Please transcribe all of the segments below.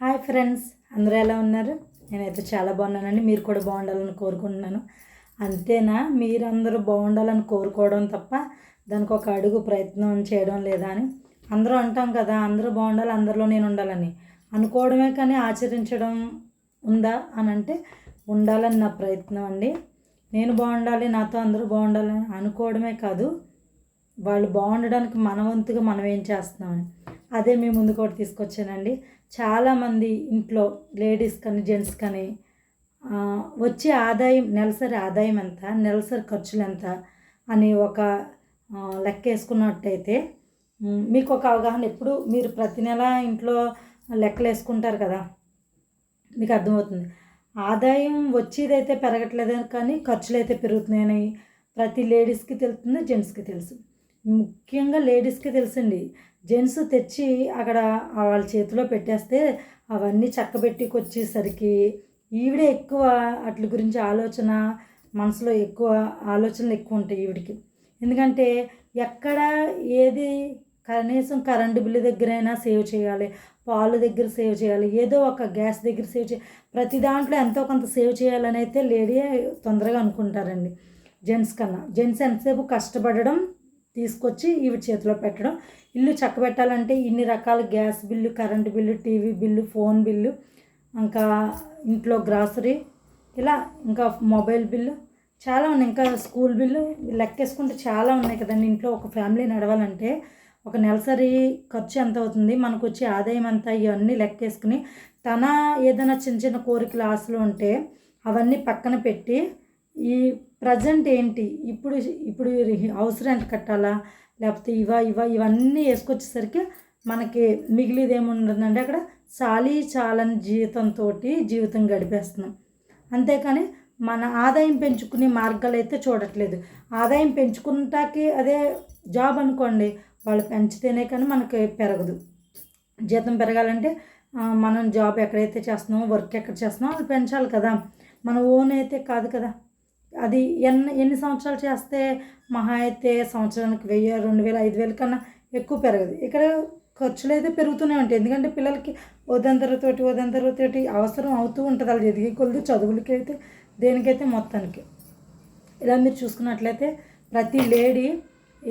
Hi friends అందరూ ఎలా ఉన్నారు? నేనైతే చాలా బాగున్నానండి. మీరు కూడా బాగుండాలని కోరుకుంటున్నాను. అంతేనా? మీరందరూ బాగుండాలని కోరుకోవడం తప్ప దానికి ఒక అడుగు ప్రయత్నం చేయడం లేదా అని అందరూ అంటాం కదా అందరూ బాగుండాలి అందరిలో నేను ఉండాలని. అనుకోవడమే కానీ ఆచరించడం ఉందా అని అంటే ఉండాలని నా ప్రయత్నం అండి. నేను బాగుండాలి నాతో అందరూ బాగుండాలని అనుకోవడమే కాదు వాళ్ళు బాగుండడానికి మన వంతుగా మనం ఏం చేస్తున్నామని అదే మీ ముందు కూడా తీసుకొచ్చానండి. చాలామంది ఇంట్లో లేడీస్ కానీ జెంట్స్ కానీ వచ్చే ఆదాయం నెలసరి ఆదాయం ఎంత నెలసరి ఖర్చులు ఎంత అని ఒక లెక్క వేసుకున్నట్టయితే మీకు ఒక అవగాహన ఎప్పుడు మీరు ప్రతి నెల ఇంట్లో లెక్కలు వేసుకుంటారు కదా మీకు అర్థమవుతుంది. ఆదాయం వచ్చేదైతే పెరగట్లేదు కానీ ఖర్చులు అయితే పెరుగుతున్నాయని ప్రతి లేడీస్కి తెలుస్తుంది జెంట్స్కి తెలుసు. ముఖ్యంగా లేడీస్కి తెలుసండి జెంట్స్ తెచ్చి అక్కడ వాళ్ళ చేతిలో పెట్టేస్తే అవన్నీ చక్కబెట్టుకొచ్చేసరికి ఈవిడే ఎక్కువ వాటి గురించి ఆలోచన మనసులో ఎక్కువ ఆలోచనలు ఎక్కువ ఉంటాయి ఈవిడికి. ఎందుకంటే ఎక్కడ ఏది కనీసం కరెంటు బిల్లు దగ్గరైనా సేవ్ చేయాలి పాలు దగ్గర సేవ్ చేయాలి ఏదో ఒక గ్యాస్ దగ్గర సేవ్ చేయాలి ప్రతి దాంట్లో ఎంతో కొంత సేవ్ చేయాలని అయితే లేడీ తొందరగా అనుకుంటారండి. జెంట్స్ కన్నా. జెంట్స్ ఎంతసేపు కష్టపడడం తీసుకొచ్చి ఇవి చేతిలో పెట్టడం. ఇల్లు చక్కబెట్టాలంటే ఇన్ని రకాల gas bill current bill TV bill phone bill ఇంకా ఇంట్లో గ్రాసరీ ఇలా ఇంకా మొబైల్ బిల్లు చాలా ఉన్నాయి. ఇంకా స్కూల్ బిల్లు లెక్కేసుకుంటే చాలా ఉన్నాయి కదండి. ఇంట్లో ఒక ఫ్యామిలీ నడవాలంటే ఒక నెలసరి ఖర్చు ఎంత అవుతుంది? మనకు వచ్చే ఆదాయం ఎంత? ఇవన్నీ లెక్కేసుకుని తన ఏదైనా చిన్న చిన్న కోరికలు ఆశలు ఉంటే అవన్నీ పక్కన పెట్టి ఈ ప్రజెంట్ ఏంటి? ఇప్పుడు ఇప్పుడు హౌస్ రెంట్ కట్టాలా? లేకపోతే ఇవా ఇవా ఇవన్నీ వేసుకొచ్చేసరికి మనకి మిగిలిది ఏముండదండి అక్కడ చాలీ చాలని జీవితంతో జీవితం గడిపేస్తున్నాం. అంతేకాని మన ఆదాయం పెంచుకునే మార్గాలు అయితే చూడట్లేదు. ఆదాయం పెంచుకుంటాకి అదే జాబ్ అనుకోండి వాళ్ళు పెంచితేనే కానీ మనకి పెరగదు. జీతం పెరగాలంటే మనం జాబ్ ఎక్కడైతే చేస్తున్నామో వర్క్ ఎక్కడ చేస్తున్నామో అది పెంచాలి కదా. మన ఓన్ అయితే కాదు కదా. అది ఎన్ని ఎన్ని సంవత్సరాలు చేస్తే మహా అయితే సంవత్సరానికి వెయ్యి రెండు వేల ఐదు వేల కన్నా ఎక్కువ పెరగదు. ఇక్కడ ఖర్చులు అయితే పెరుగుతూనే ఉంటాయి. ఎందుకంటే పిల్లలకి ఉదంతరతోటి ఉదంతరతోటి అవసరం అవుతూ ఉంటుంది వాళ్ళు ఎదిగే కొలది చదువులకి అయితే దేనికైతే మొత్తానికి. ఇలా మీరు చూసుకున్నట్లయితే ప్రతి లేడీ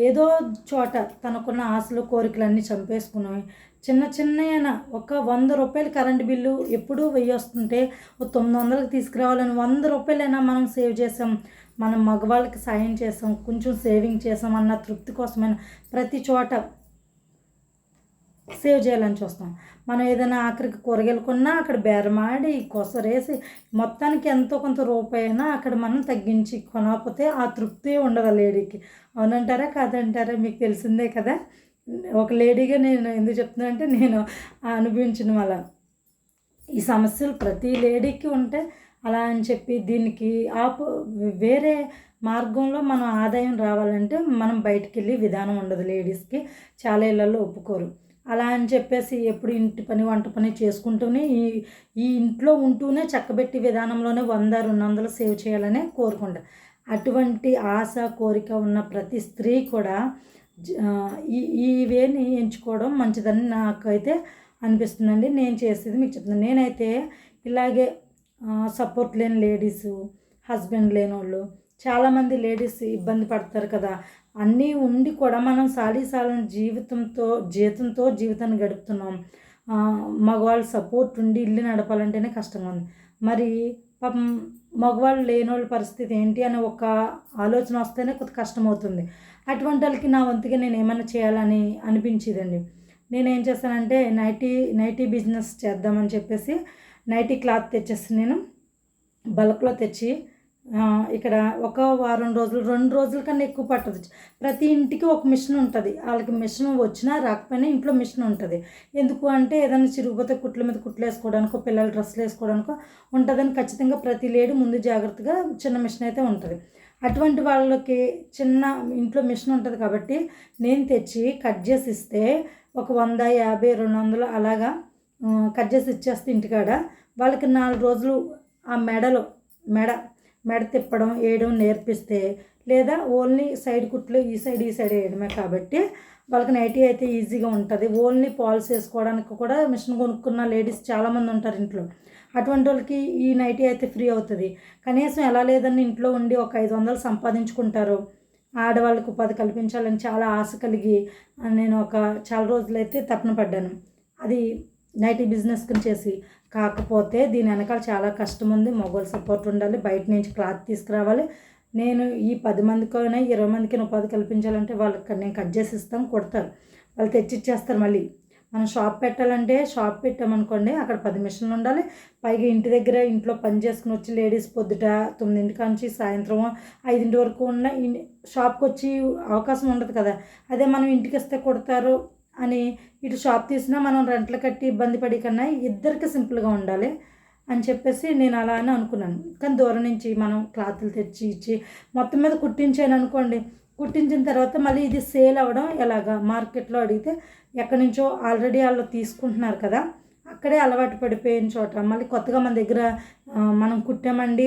ఏదో చోట తనకున్న ఆశలు కోరికలన్నీ చంపేసుకున్నాయి చిన్న చిన్న ఒక వంద రూపాయలు కరెంట్ బిల్లు ఎప్పుడూ వెయ్యి వస్తుంటే తొమ్మిది వందలకు తీసుకురావాలని వంద రూపాయలైనా మనం సేవ్ చేసాం మనం మగవాళ్ళకి సాయం చేసాం కొంచెం సేవింగ్ చేసాం అన్న తృప్తి కోసమైనా ప్రతి చోట సేవ్ చేయాలని చూస్తాం. మనం ఏదైనా ఆఖరికి కూరగాయలు కొన్నా అక్కడ బేరమాడి కొసరేసి మొత్తానికి ఎంతో కొంత రూపాయి అయినా అక్కడ మనం తగ్గించి కొనకపోతే ఆ తృప్తి ఉండదు ఆ లేడీకి. అవునంటారా? కాదంటారా? మీకు తెలిసిందే కదా. ఒక లేడీగా నేను ఎందుకు చెప్తున్నా అంటే నేను అనుభవించిన వాళ్ళ. ఈ సమస్యలు ప్రతి లేడీకి ఉంటే అలా అని చెప్పి దీనికి ఆపు వేరే మార్గంలో మనం ఆదాయం రావాలంటే మనం బయటికి వెళ్ళి విధానం ఉండదు లేడీస్కి. చాలా ఇళ్ళల్లో ఒప్పుకోరు. అలా అని చెప్పేసి ఎప్పుడు ఇంటి పని వంట పని చేసుకుంటూనే ఈ ఈ ఇంట్లో ఉంటూనే చక్కబెట్టి విధానంలోనే వంద రెండు వందలు సేవ్ చేయాలనే కోరుకుంటా. అటువంటి ఆశ కోరిక ఉన్న ప్రతి స్త్రీ కూడా ఈ ఈ వేని ఎంచుకోవడం మంచిదని నాకైతే అనిపిస్తుందండి. నేను చేసేది మీకు చెప్తున్నాను నేనైతే ఇలాగే సపోర్ట్ లేని లేడీసు హస్బెండ్ లేని వాళ్ళు చాలామంది లేడీస్ ఇబ్బంది పడతారు కదా. అన్నీ ఉండి కూడా మనం సాలీ సాలని జీవితంతో జీతంతో జీవితాన్ని గడుపుతున్నాం. మగవాళ్ళు మగవాళ్ళ సపోర్ట్ ఉండి ఇల్లు నడపాలంటేనే కష్టంగా ఉంది మరి పాపం మగవాళ్ళు లేని వాళ్ళ పరిస్థితి ఏంటి అనే ఒక ఆలోచన వస్తేనే కొంత కష్టమవుతుంది. అటువంటి వాళ్ళకి నా వంతుగా నేను ఏమైనా చేయాలని అనిపించేదండి. నేను ఏం చేస్తానంటే నైటీ నైటీ బిజినెస్ చేద్దామని చెప్పేసి నైటీ క్లాత్ తెచ్చేసి నేను బల్క్లో తెచ్చి ఇక్కడ ఒక వారం రోజులు రెండు రోజుల కన్నా ఎక్కువ పట్టదు. ప్రతి ఇంటికి ఒక మిషన్ ఉంటుంది. వాళ్ళకి మిషన్ వచ్చినా రాకపోయినా ఇంట్లో మిషన్ ఉంటుంది. ఎందుకు అంటే ఏదైనా చిరిగిపోతే కుట్ల మీద కుట్లు వేసుకోవడానికో పిల్లల డ్రెస్సులు వేసుకోవడానికో ఉంటుందని ఖచ్చితంగా ప్రతి లేడీ ముందు జాగ్రత్తగా చిన్న మిషన్ అయితే ఉంటుంది. అటువంటి వాళ్ళకి చిన్న ఇంట్లో మిషన్ ఉంటుంది కాబట్టి నేను తెచ్చి కట్ చేసి ఇస్తే ఒక వంద యాభై రెండు వందలు అలాగా కట్ చేసి ఇచ్చేస్తే ఇంటికాడ వాళ్ళకి నాలుగు రోజులు ఆ మెడలో మెడ మెడ తిప్పడం వేయడం నేర్పిస్తే లేదా ఓన్లీ సైడ్ కుట్లు ఈ సైడ్ ఈ సైడ్ వేయడమే కాబట్టి వాళ్ళకి నైటీ అయితే ఈజీగా ఉంటుంది. ఓన్లీ పాల్స్ వేసుకోవడానికి కూడా మిషన్ కొనుక్కున్న లేడీస్ చాలామంది ఉంటారు ఇంట్లో. అటువంటి వాళ్ళకి ఈ నైటీ అయితే ఫ్రీ అవుతుంది. కనీసం ఎలా లేదని ఇంట్లో ఉండి ఒక ఐదు వందలు సంపాదించుకుంటారు. ఆడవాళ్ళకు ఉపాధి కల్పించాలని చాలా ఆశ కలిగి నేను ఒక చాలా రోజులైతే తపన పడ్డాను. అది నైటీ బిజినెస్ చేసి. కాకపోతే దీని వెనకాల చాలా కష్టం ఉంది మొగోల్ సపోర్ట్ ఉండాలి. బయట నుంచి క్లాత్ తీసుకురావాలి. నేను ఈ పది మందికైనా ఇరవై మందికి ఉపాధి కల్పించాలంటే వాళ్ళకి నేను కట్ చేసి ఇస్తాను కొడతారు. వాళ్ళు తెచ్చిచ్చేస్తారు మళ్ళీ. మనం షాప్ పెట్టాలంటే షాప్ పెట్టామనుకోండి అక్కడ పది మిషన్లు ఉండాలి. పైగా ఇంటి దగ్గర ఇంట్లో పని చేసుకుని వచ్చి లేడీస్ పొద్దుట తొమ్మిదింటి నుంచి సాయంత్రం ఐదింటి వరకు ఉన్న షాప్కి వచ్చి అవకాశం ఉండదు కదా. అదే మనం ఇంటికి వస్తే కొడతారు. అని ఇటు షాప్ తీసినా మనం రెంట్లు కట్టి ఇబ్బంది పడి కన్నా ఇద్దరికి సింపుల్గా ఉండాలి అని చెప్పేసి నేను అలా అని అనుకున్నాను. కానీ దూరం నుంచి మనం క్లాతులు తెచ్చి ఇచ్చి మొత్తం మీద కుట్టించాను అనుకోండి. కుట్టించిన తర్వాత మళ్ళీ ఇది సేల్ అవ్వడం ఎలాగా? మార్కెట్లో అడిగితే ఎక్కడి నుంచో ఆల్రెడీ వాళ్ళు తీసుకుంటున్నారు కదా అక్కడే అలవాటు పడిపోయిన చోట మళ్ళీ కొత్తగా మన దగ్గర మనం కుట్టామండి.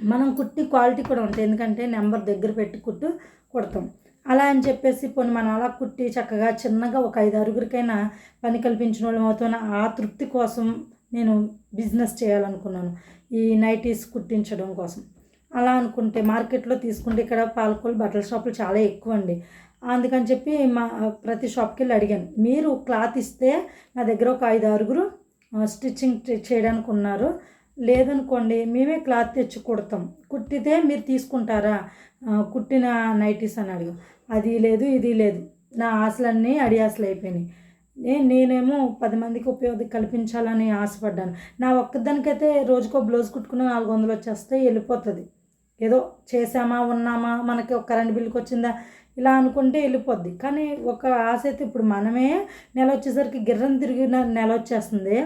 మనం కుట్టి క్వాలిటీ కూడా ఉంటుంది ఎందుకంటే నెంబర్ దగ్గర పెట్టి కుట్టు కుడతాం. అలా అని చెప్పేసి పోనీ మనం అలా కుట్టి చక్కగా చిన్నగా ఒక ఐదు ఆరుగురికైనా పని కల్పించిన వాళ్ళు అవుతున్న ఆ తృప్తి కోసం నేను బిజినెస్ చేయాలనుకున్నాను. ఈ నైటీస్ కుట్టించడం కోసం. అలా అనుకుంటే మార్కెట్లో తీసుకుంటే ఇక్కడ పాలకోలు బట్టల షాపులు చాలా ఎక్కువ అండి అందుకని చెప్పి మా ప్రతి షాప్కి వెళ్ళి అడిగాను. మీరు క్లాత్ ఇస్తే నా దగ్గర ఒక ఐదు ఆరుగురు స్టిచ్చింగ్ చేయడానికి ఉన్నారు లేదనుకోండి మేమే క్లాత్ తెచ్చి కుడతాం. కుట్టితే మీరు తీసుకుంటారా? కుట్టిన నైటీస్ అని అడిగా. అది లేదు ఇది లేదు. నా ఆశలన్నీ అడి ఆశలు అయిపోయినాయి. నేను నేనేమో పది మందికి ఉపయోగం కల్పించాలని ఆశపడ్డాను. నా ఒక్కదానికైతే రోజుకో బ్లౌజ్ కుట్టుకున్న నాలుగు వందలు వచ్చేస్తే వెళ్ళిపోతుంది. ఏదో చేసామా ఉన్నామా మనకి ఒక కరెంట్ బిల్కి వచ్చిందా ఇలా అనుకుంటే వెళ్ళిపోద్ది. కానీ ఒక ఆశ అయితే ఇప్పుడు మనమే నెల వచ్చేసరికి గిర్రం తిరిగిన నెల వచ్చేస్తుంది.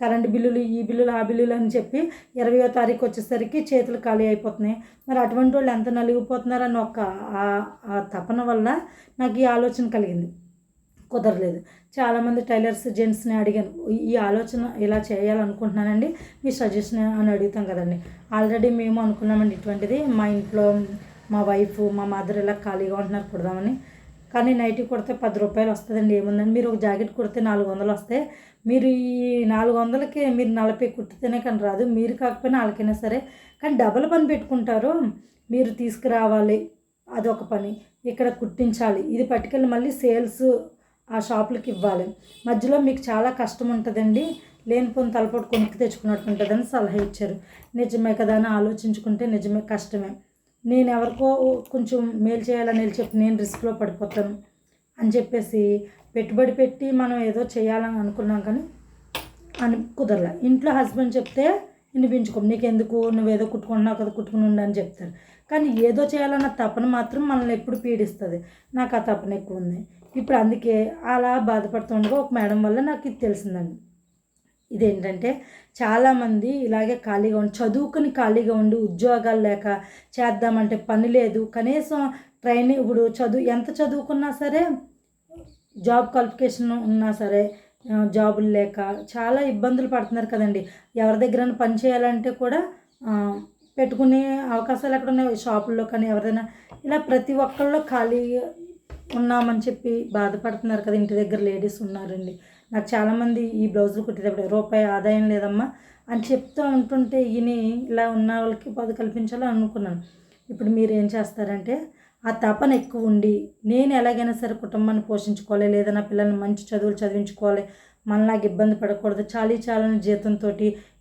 కరెంటు బిల్లులు ఈ బిల్లులు ఆ బిల్లులు అని చెప్పి ఇరవయో తారీఖు వచ్చేసరికి చేతులు ఖాళీ అయిపోతున్నాయి. మరి అటువంటి వాళ్ళు ఎంత నలిగిపోతున్నారని ఒక ఆ తపన వల్ల నాకు ఈ ఆలోచన కలిగింది. కుదరలేదు. చాలామంది టైలర్స్ జెంట్స్ని అడిగాను ఈ ఆలోచన ఇలా చేయాలనుకుంటున్నానండి? మీ సజెషన్ అని అడుగుతాం కదండి. ఆల్రెడీ మేము అనుకున్నామండి ఇటువంటిది మా ఇంట్లో మా వైఫ్ మా మదర్ ఇలా ఖాళీగా ఉంటున్నారు కుడదామని. కానీ నైటీ కుడితే పది రూపాయలు వస్తుందండి ఏముందండి? మీరు ఒక జాకెట్ కుడితే నాలుగు వందలు వస్తే మీరు ఈ నాలుగు వందలకి మీరు నలభై కుట్టితేనే కానీ రాదు మీరు కాకపోయినా వాళ్ళకైనా సరే. కానీ డబల్ పని పెట్టుకుంటారు మీరు తీసుకురావాలి అదొక పని. ఇక్కడ కుట్టించాలి ఇది పట్టుకెళ్ళి మళ్ళీ సేల్స్ ఆ షాపులకి ఇవ్వాలి. మధ్యలో మీకు చాలా కష్టం ఉంటుందండి లేనిపోని తలపోటు కొనుక్కి తెచ్చుకున్నట్టు ఉంటుందని సలహా ఇచ్చారు. నిజమే కదా అని ఆలోచించుకుంటే నిజమే కష్టమే. నేను ఎవరికో కొంచెం మేలు చేయాలని చెప్పి నేను రిస్క్లో పడిపోతాను అని చెప్పేసి పెట్టుబడి పెట్టి మనం ఏదో చేయాలని అనుకున్నాం కానీ అని కుదరలే. ఇంట్లో హస్బెండ్ చెప్తే వినిపించుకో. నీకెందుకు? నువ్వేదో కుట్టుకుంటున్నావు కదా కుట్టుకుని అని చెప్తారు. కానీ ఏదో చేయాలన్న తపన మాత్రం మనల్ని ఎప్పుడు పీడిస్తుంది. నాకు ఆ తపన ఎక్కువ ఉంది. ఇప్పుడు అందుకే అలా బాధపడుతుండగా ఒక మేడం వల్ల నాకు ఇది తెలిసిందండి. ఇదేంటంటే చాలామంది ఇలాగే ఖాళీగా ఉండి చదువుకుని ఖాళీగా ఉండి ఉద్యోగాలు లేక చేద్దామంటే పని లేదు. కనీసం ట్రైనింగ్ ఇప్పుడు చదువు ఎంత చదువుకున్నా సరే జాబ్ క్వాలిఫికేషన్ ఉన్నా సరే జాబులు లేక చాలా ఇబ్బందులు పడుతున్నారు కదండి. ఎవరి దగ్గర పని చేయాలంటే కూడా పెట్టుకునే అవకాశాలు ఎక్కడ ఉన్నాయి? షాపుల్లో కానీ ఎవరైనా ఇలా ప్రతి ఒక్కళ్ళు ఖాళీ ఉన్నామని చెప్పి బాధపడుతున్నారు కదా ఇంటి దగ్గర లేడీస్ ఉన్నారండి. నాకు చాలామంది ఈ బ్లౌజులు కుట్టేటప్పుడు రూపాయి ఆదాయం లేదమ్మా అని చెప్తూ ఉంటుంటే ఈయన ఇలా ఉన్న వాళ్ళకి పది కల్పించాలని అనుకున్నాను. ఇప్పుడు మీరు ఏం చేస్తారంటే ఆ తపన ఎక్కువ ఉండి నేను ఎలాగైనా సరే కుటుంబాన్ని పోషించుకోవాలి లేదా నా పిల్లల్ని మంచి చదువులు చదివించుకోవాలి మనలాగా ఇబ్బంది పడకూడదు చాలీ చాలని జీతంతో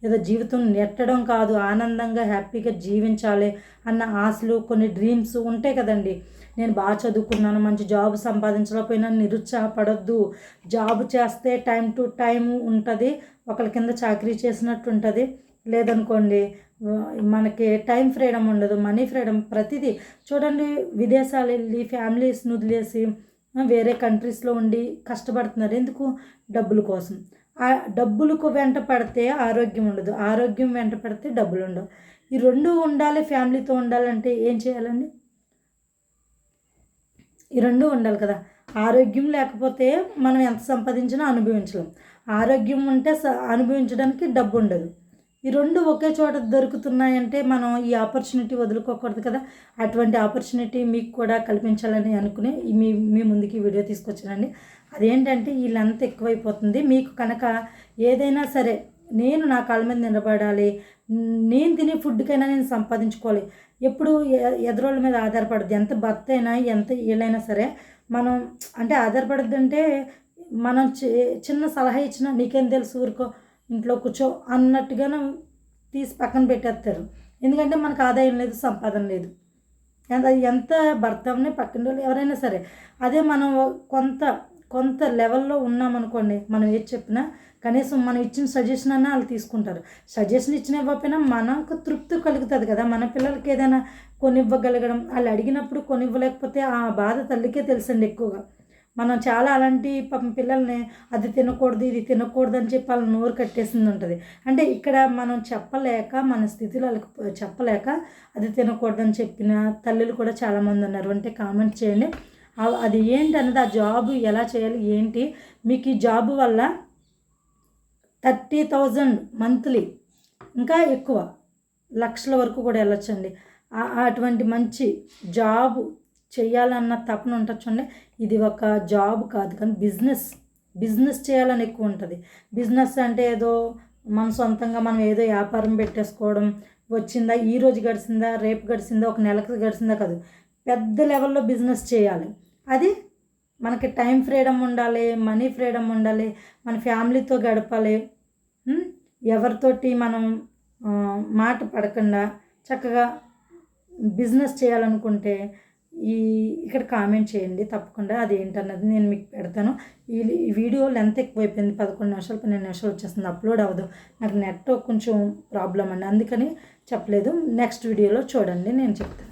ఏదో జీవితం నెట్టడం కాదు ఆనందంగా హ్యాపీగా జీవించాలి అన్న ఆశలు కొన్ని డ్రీమ్స్ ఉంటాయి కదండి. నేను బాగా చదువుకున్నాను మంచి జాబ్ సంపాదించలేకపోయినా నిరుత్సాహపడద్దు. జాబ్ చేస్తే టైం టు టైం ఉంటుంది ఒకరి కింద చాకరీ చేసినట్టు ఉంటుంది. లేదనుకోండి మనకి టైం ఫ్రీడమ్ ఉండదు మనీ ఫ్రీడమ్ ప్రతిదీ చూడండి విదేశాలు వెళ్ళి ఫ్యామిలీస్ని వదిలేసి వేరే కంట్రీస్లో ఉండి కష్టపడుతున్నారు. ఎందుకు? డబ్బుల కోసం. ఆ డబ్బులకు వెంట పడితే ఆరోగ్యం ఉండదు. ఆరోగ్యం వెంట పడితే డబ్బులు ఉండవు. ఈ రెండు ఉండాలి ఫ్యామిలీతో ఉండాలంటే ఏం చేయాలండి? ఈ రెండు ఉండాలి కదా. ఆరోగ్యం లేకపోతే మనం ఎంత సంపాదించినా అనుభవించలేం. ఆరోగ్యం ఉంటే అనుభవించడానికి డబ్బు ఉండదు. ఈ రెండు ఒకే చోట దొరుకుతున్నాయంటే మనం ఈ ఆపర్చునిటీ వదులుకోకూడదు కదా. అటువంటి ఆపర్చునిటీ మీకు కూడా కల్పించాలని అనుకుని మీ మీ ముందుకి వీడియో తీసుకొచ్చానండి. అదేంటంటే ఈ లెంత్ ఎక్కువైపోతుంది. మీకు కనుక ఏదైనా సరే నేను నా కాళ్ళ మీద నిలబడాలి నేను తినే ఫుడ్కైనా నేను సంపాదించుకోవాలి. ఎప్పుడు ఎదురోళ్ళ మీద ఆధారపడద్దు. ఎంత భర్త అయినా ఎంత వీళ్ళైనా సరే మనం అంటే ఆధారపడద్దు అంటే మనం చి- చిన్న సలహా ఇచ్చినా నీకేం తెలుసు ఊరుకో ఇంట్లో కూర్చో అన్నట్టుగానే తీసి పక్కన పెట్టేస్తారు. ఎందుకంటే మనకు ఆదాయం లేదు సంపాదన లేదు. ఎంత ఎంత భర్త పక్కన వాళ్ళు ఎవరైనా సరే అదే మనం కొంత కొంత లెవెల్లో ఉన్నామనుకోండి మనం ఏది చెప్పినా కనీసం మనం ఇచ్చిన సజెషన్ అన్నా వాళ్ళు తీసుకుంటారు. సజెషన్ ఇచ్చిన ఇవ్వకపోయినా మనకు తృప్తి కలుగుతుంది కదా. మన పిల్లలకి ఏదైనా కొనివ్వగలగడం వాళ్ళు అడిగినప్పుడు కొనివ్వలేకపోతే ఆ బాధ తల్లికే తెలుసండి ఎక్కువగా. మనం చాలా అలాంటి పాపం పిల్లల్ని అది తినకూడదు ఇది తినకూడదు అని చెప్పి వాళ్ళ నోరు కట్టేసింది ఉంటుంది. అంటే ఇక్కడ మనం చెప్పలేక మన స్థితిలో వాళ్ళకి చెప్పలేక అది తినకూడదని చెప్పిన తల్లులు కూడా చాలామంది ఉన్నారు. అంటే కామెంట్ చేయండి. అది ఏంటి అన్నది ఆ జాబ్ ఎలా చేయాలి ఏంటి? మీకు ఈ జాబ్ వల్ల థర్టీ థౌజండ్ మంత్లీ ఇంకా ఎక్కువ లక్షల వరకు కూడా వెళ్ళొచ్చండి. అటువంటి మంచి జాబ్ చేయాలన్న తపన ఉండొచ్చండి ఇది ఒక జాబ్ కాదు కానీ బిజినెస్ బిజినెస్ చేయాలని ఎక్కువ ఉంటుంది. బిజినెస్ అంటే ఏదో మన సొంతంగా మనం ఏదో వ్యాపారం పెట్టేసుకోవడం వచ్చిందా ఈ రోజు గడిచిందా రేపు గడిచిందా ఒక నెలకు గడిచిందా కాదు. పెద్ద లెవెల్లో బిజినెస్ చేయాలి. అది మనకి టైం ఫ్రీడమ్ ఉండాలి మనీ ఫ్రీడమ్ ఉండాలి మన ఫ్యామిలీతో గడపాలి. ఎవరితోటి మనం మాట పడకుండా చక్కగా బిజినెస్ చేయాలనుకుంటే ఈ ఇక్కడ కామెంట్ చేయండి తప్పకుండా. అది ఏంటన్నది నేను మీకు పెడతాను. ఈ వీడియో లెంత్ ఎక్కువైపోయింది పదకొండు నిమిషాలు పన్నెండు నిమిషాలు వచ్చేస్తుంది అప్లోడ్ అవ్వదు. నాకు నెట్ కొంచెం ప్రాబ్లం అండి అందుకని చెప్పలేదు. నెక్స్ట్ వీడియోలో చూడండి నేను చెప్తాను.